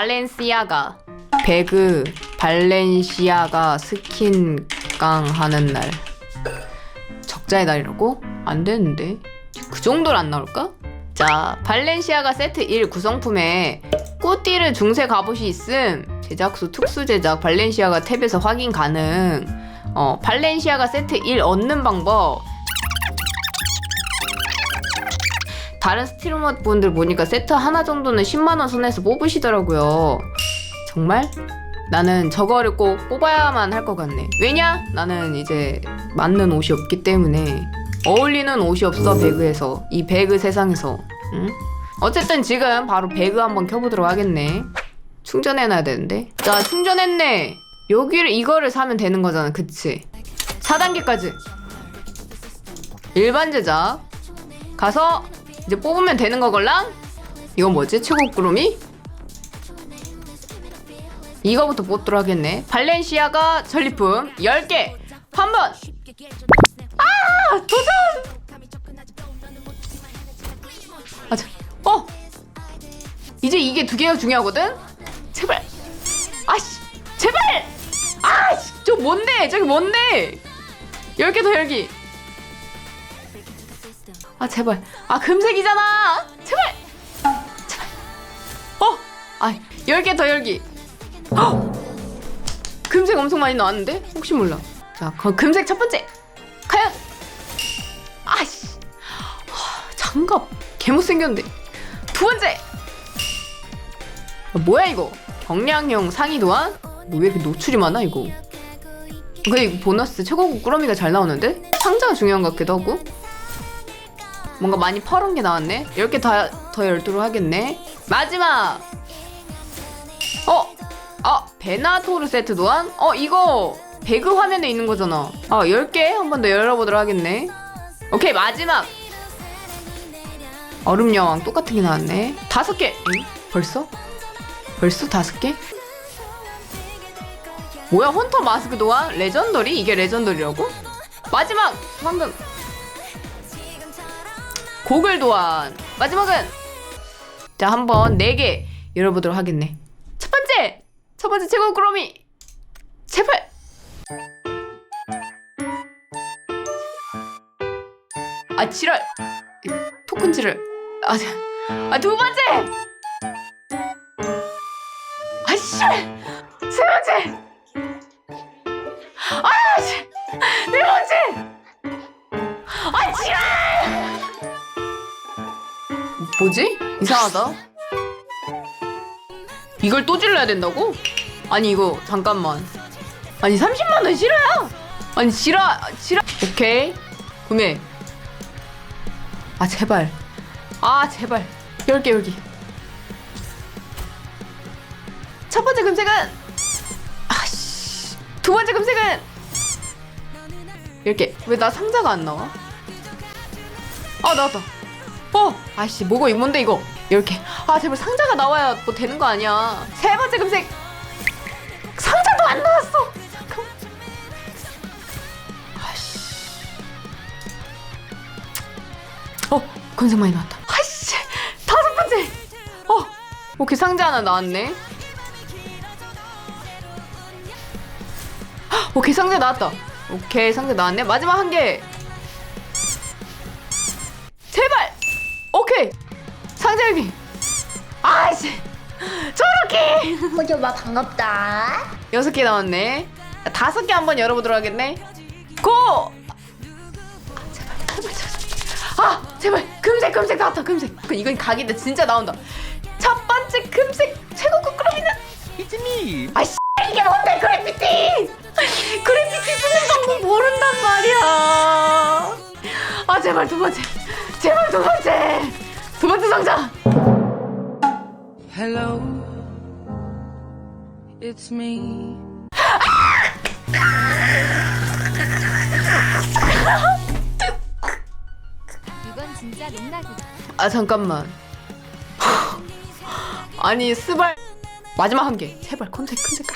발렌시아가 배그 발렌시아가 스킨 깡 하는 날 적자의 날이라고? 안 되는데 그 정도는 안 나올까? 자 발렌시아가 세트 1 구성품에 꽃띠르 중세 갑옷이 있음 제작수 특수 제작 발렌시아가 탭에서 확인 가능 어 발렌시아가 세트 1 얻는 방법 다른 스트리머 분들 보니까 세트 하나 정도는 10만원 선에서 뽑으시더라고요. 정말? 나는 저거를 꼭 뽑아야만 할 것 같네. 왜냐? 나는 이제 맞는 옷이 없기 때문에 어울리는 옷이 없어 배그에서. 이 배그 세상에서. 응? 어쨌든 지금 바로 배그 한번 켜보도록 하겠네. 충전해놔야 되는데. 자 충전했네. 여기를 이거를 사면 되는 거잖아 그치? 4단계까지. 일반 제작. 가서 이제 뽑으면 되는 거걸랑? 이건 뭐지? 최고 꾸러미 이거부터 뽑도록 하겠네. 발렌시아가 전리품 10개. 한 번. 아! 도전! 아, 자, 어! 이제 이게 두 개가 중요하거든? 제발. 아씨! 제발! 아씨! 저 뭔데? 저기 뭔데? 10개 더 열기 아 제발. 아 금색이잖아. 제발. 제발. 어아 10개 더 열기 헉! 금색 엄청 많이 나왔는데? 혹시 몰라. 자 그 금색 첫 번째. 과연? 아씨. 하, 장갑. 개 못생겼는데 두 번째. 아, 뭐야 이거? 경량형 상의 도안? 뭐왜 이렇게 노출이 많아 이거? 이거 보너스 최고급 꾸러미가 잘 나오는데? 상자가 중요한 것 같기도 하고 뭔가 많이 퍼런 게 나왔네. 이렇게 더, 더 열도록 하겠네. 마지막! 어! 아, 베나토르 세트 도안? 어, 이거 배그 화면에 있는 거잖아. 아, 10개 한 번 더 열어보도록 하겠네. 오케이, 마지막! 얼음 여왕 똑같은 게 나왔네. 다섯 개! 응? 벌써? 벌써 다섯 개? 뭐야, 헌터 마스크 도안? 레전더리? 이게 레전더리라고? 마지막! 방금 고글 도안. 마지막은 자 한번 네 개 열어보도록 하겠네. 첫 번째! 첫 번째 최고 그로미! 제발! 아 지랄! 토큰 지랄. 아두 번째! 아씨! 세 번째! 아네 번째! 아 지랄 뭐지? 이상하다. 이걸 또 질러야 된다고? 아니 이거 잠깐만. 아니 30만 원 싫어요? 아니 지라 지라. 오케이 구매. 아 제발. 아 제발. 10개 여기. 첫 번째 금색은 아씨. 두 번째 금색은 이렇게 왜나 상자가 안 나와? 아 나왔다. 어! 아씨 뭐고 이거 뭔데 이거? 이렇게. 아 제발 상자가 나와야 뭐 되는 거 아니야. 세 번째 금색. 상자도 안 나왔어. 잠깐만 아씨. 어 건색 많이 나왔다. 아씨 다섯 번째. 어 오케이 상자 하나 나왔네. 헉, 오케이 상자 나왔다. 오케이 상자 나왔네. 마지막 한개. 제발 여기 아이씨 저렇게 호주마 반갑다. 여섯 개 나왔네. 다섯 개 한번 열어보도록 하겠네. 고! 아 제발 제발 제발. 아 제발. 금색 금색 나왔다 금색. 그 이건 각인데 진짜 나온다. 첫 번째 금색 최고급 그럼이는 It's me. 아이씨 이게 뭔데 그래피티? 그래피티 쓰는 방법 모른단 말이야. 아 제발 두 번째. 제발 두 번째 두 번째 상자! Hello, it's me. 이건 진짜 농락이다. 아 잠깐만. 아니 스발. 마지막 한 개. 제발 컨택 컨택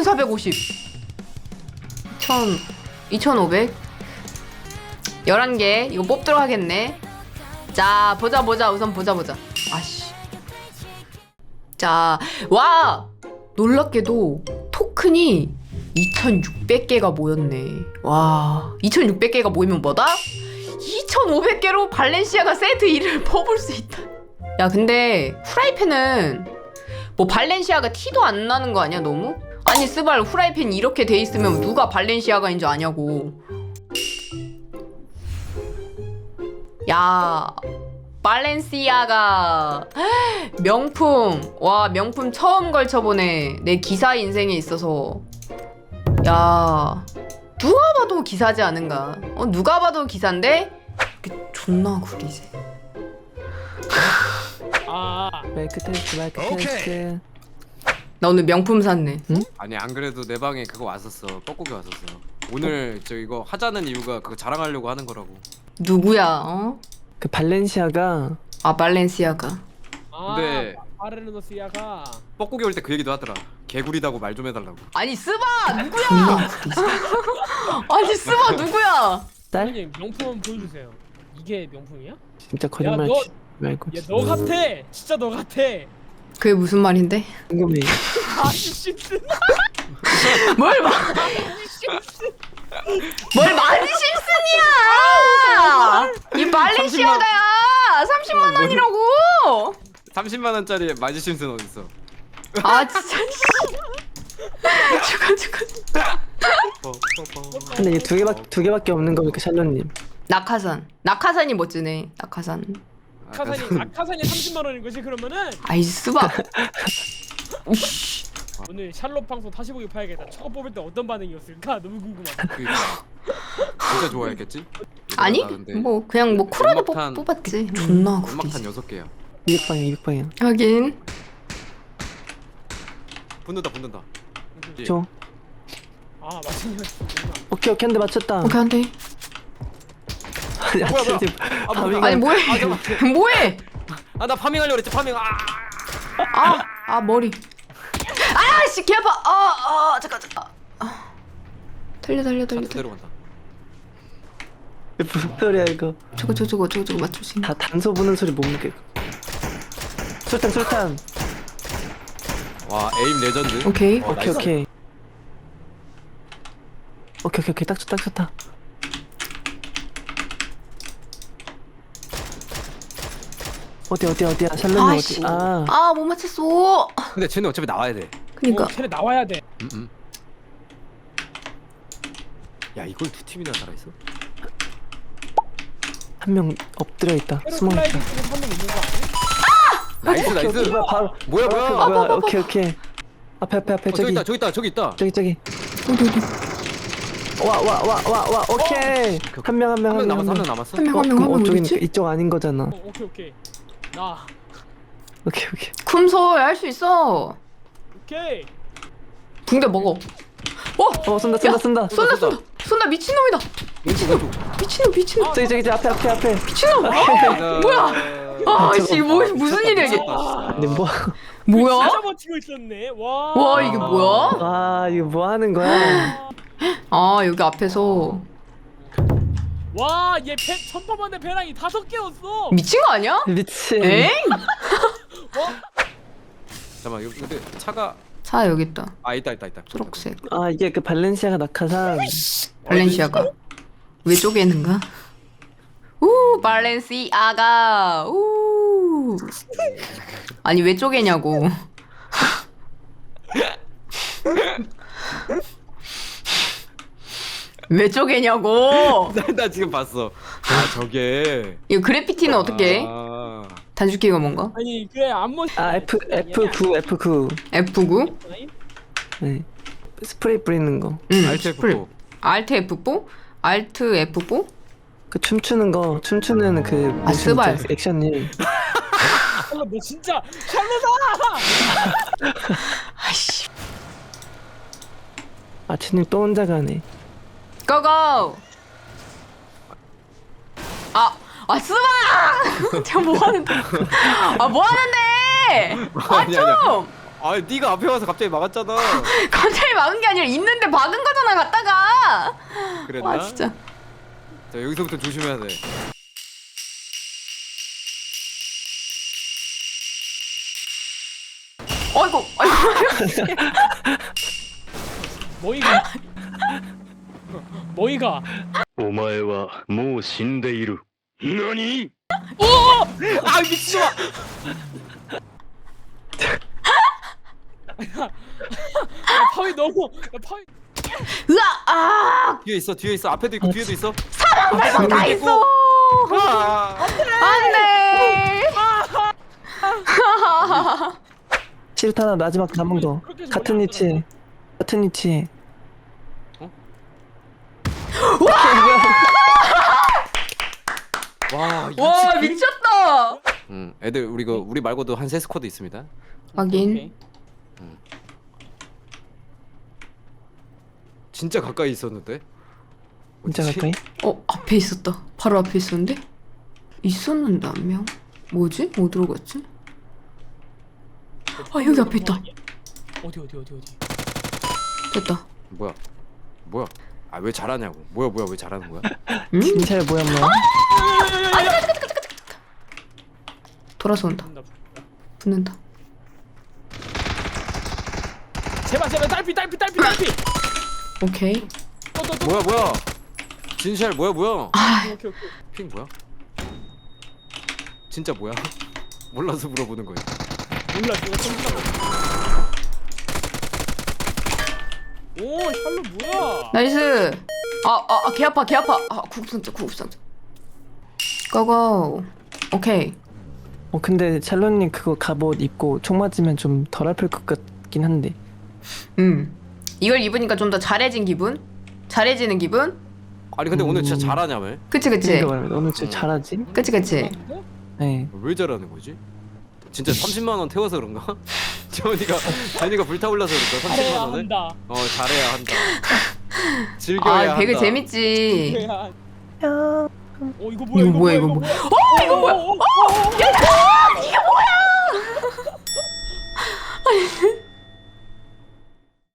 2450 1000 2,500 11개. 이거 뽑도록 하겠네. 자 보자 보자. 우선 보자 보자. 아씨. 자와! 놀랍게도 토큰이 2,600개가 모였네. 와 2,600개가 모이면 뭐다? 2,500개로 발렌시아가 세트 1을 뽑을 수 있다. 야 근데 후라이팬은 뭐 발렌시아가 티도 안 나는 거 아니야 너무? 아니 스발 후라이팬 이렇게 돼 있으면 누가 발렌시아가인 줄 아냐고. 야 발렌시아가 명품. 와 명품 처음 걸쳐보네. 내 기사 인생에 있어서. 야 누가 봐도 기사지 않은가? 어 누가 봐도 기사인데? 이렇게 존나 구리지. 아. 마이크 테스트 마이크. 테스트 나 오늘 명품 샀네. 아니 안 그래도 내 방에 그거 왔었어. 뻐꾸기 왔었어 오늘 저 이거 하자는 이유가 그거 자랑하려고 하는 거라고. 누구야 어? 그 발렌시아가 아 발렌시아가. 아, 근데- 아르노시아가. 뻐꾸기 올 때 그 얘기도 하더라. 개구리다고 말 좀 해달라고. 아니 스바! 누구야? 아니 스바 누구야? 딸? 형님 명품 한번 보여주세요. 이게 명품이야? 진짜 거짓말 너- 치지 말고 야너 같아! 진짜 너 같아 그게 무슨 말인데? 궁금해 뭘 마... 뭘 많이 심슨이야! 이 발렌시아가야! 30만 원이라고! 30만 원짜리 마지 심슨 어딨어? 아 진짜. 죽어 죽어. 근데 이게 두 개밖에 두 개밖에 없는 거니까 샬롯님. 낙하산. 낙하산이 멋지네 낙하산 아카산이 아카산이 30만 원인 거지 그러면은? 아이 스바 오늘 샬롯 방송 다시 보기 봐야겠다. 저거 뽑을 때 어떤 반응이었을까? 너무 궁금하다. 그니까. 진짜 좋아했겠지? 아니 나뭐 그냥 뭐 쿨하게 뽑, 연막탄- 뽑 았지. 존나 연막탄 구리지 6개야. 200방향 200방향 하긴. 붙는다 붙는다. 예. 줘. 아 맞습니다 오케이 오케이 한 대 맞췄다. 오케이 한대 야 뭐야, 뭐야. 아, 뭐야. 아니 뭐해 뭐해 아나 파밍하려고 그랬지 파밍 아 아, 아 머리. 아씨 개 아파. 아, 아 잠깐 잠깐. 아. 달려 달려 달려 달려. 간다 무슨 소리야 이거 저거 저거 저거 저거 저거 맞출 수 있나? 다 단소 부는 소리 못 느껴 술탄 술탄 와 에임 레전드 오케이. 어, 오케이 나이스. 오케이 오케이 오케이 오케이 딱 좋다 딱 좋다 어디 어디 어디야? 아씨. 어디? 아. 아 못 맞췄어. 근데 쟤는 어차피 나와야 돼. 그니까. 어, 쟤네 나와야 돼. 음, 음. 야 이걸 두 팀이나 살아있어? 한 명 엎드려 있다. 숨어 있다. 한명 있는 거 아니야? 나이스 오케이, 나이스. 오케이, 뭐야 바로 뭐야 바로 뭐야? 앞에, 어, 뭐야 오케이 오케이. 앞에 앞에 앞에 저기 저기. 있다 저기 있다 저기 있다. 저기 저기. 어디 어디. 와 와 와 와 와. 오케이. 한 명 한 명 한 명한 남았어 한 명. 명 남았어. 한명 어, 한명 한 명 어디지? 이쪽 아닌 거잖아. 어, 오케이 오케이 나 오케이 오케이 쿰소 할수 있어. 오케이 붕대 먹어. 어, 어 쏜다 쏜다 쏜다 쏜다 쏜다. 쏜다 쏜다 미친 놈이다. 왼쪽 왼쪽 미친놈 미친놈 저기 저기 저기 앞에 앞에 앞에 미친놈. 뭐야? 아, 씨 이거 뭐, 무슨 일이야 이게? 근데 뭐 뭐야? 진짜 버티고 있었네 와 와 이게 뭐야? 아 이거 뭐 하는 거야 아 여기 앞에서 와 얘 배 천퍼만의 배낭이 다섯 개였어 미친 거 아니야? 미친 엥? 잠깐만 여기 근데 차가 차 여기 있다. 아 있다 있다 있다 초록색. 아 이게 그 발렌시아가 낙하산 발렌시아가 왜 쪼개는가? 우 발렌시아가 우 아니 왜 쪼개냐고 왜 쪼개냐고 나, 나 지금 봤어 아 저게 이거 그래피티는 어떻게 해? 아, 단축키가 뭔가? 아니 그래 안멋 아 F F9 F9 F9? 네 스프레이 뿌리는 거그응 알트 스프레. F4 Alt F4? Alt F4? 그 춤추는 거 춤추는 그 아, 무슨 스발. 저 액션이 너 진짜 샬롯아 아이씨 아치님 또 혼자 가네 고고 아, 아 스마! 제가 뭐 하는데? 아 뭐 하는데? 아 아니, 아니야. 좀! 아 네가 앞에 와서 갑자기 막았잖아 갑자기 막은 게 아니라 있는데 막은 거잖아 갔다가 그랬나? 와 진짜 자 여기서부터 조심해야 돼 어이구 어이구 뭐이가 뭐이가 お前はもう死んでいる。何 아 미친놈아 나 파위 너무 나 파위 으아 아 뒤에 있어 뒤에 있어 앞에도 있고 뒤에도 있어 발성 다 있어 아, 안돼 실타나 마지막 남은 거 그렇게 해서 같은 머리 위치 같은 위치 와 이거 와 치킨? 미쳤다. 응 애들 우리 그 우리 말고도 한 세 스쿼드 있습니다. 확인. 오케이. 진짜 가까이 있었는데? 진짜 어디지? 가까이? 어 앞에 있었다. 바로 앞에 있었는데? 있었는데 한 명? 뭐지? 어디로 갔지? 아 여기 앞에 있다. 어디 어디 어디 어디? 됐다. 뭐야? 뭐야 아 왜 잘하냐고. 뭐야 뭐야 왜 잘하는 거야? 응 진찰 모였네 돌아서 온다 붙는다. 제발 제발 딸피 딸피 딸피 딸피! 오케이. 또또 또. 뭐야 뭐야? 진샬 뭐야 뭐야? 아. 오케이 오케이 핑 뭐야? 진짜 뭐야? 몰라서 물어보는 거야. 몰라 누가 쏜 샬롯 뭐야? 나이스. 아아 개 아파 개 아파. 아 구급상자 구급상자 고고. 오케이. 어 근데 샬롯님 그거 갑옷 입고 총 맞으면 좀 덜 아플 것 같긴 한데. 음. 이걸 입으니까 좀 더 잘해진 기분? 잘해지는 기분? 아니 근데 오늘 진짜 음. 잘하냐며? 그치 그치. 그러니까. 오늘 진짜 잘하지? 그치 그치. 네. 왜 잘하는 거지 진짜 30만 원 태워서 그런가? 재원이가 재원이가 불타올라서 그런가? 30만 해야 한다. 어 잘해야 한다. 즐겨야 아, 되게 재밌지. 어 이거 뭐야? 이거 뭐야, 이거 뭐야? 어 이거 뭐야? 어, 어, 어, 어, 어, 어, 어,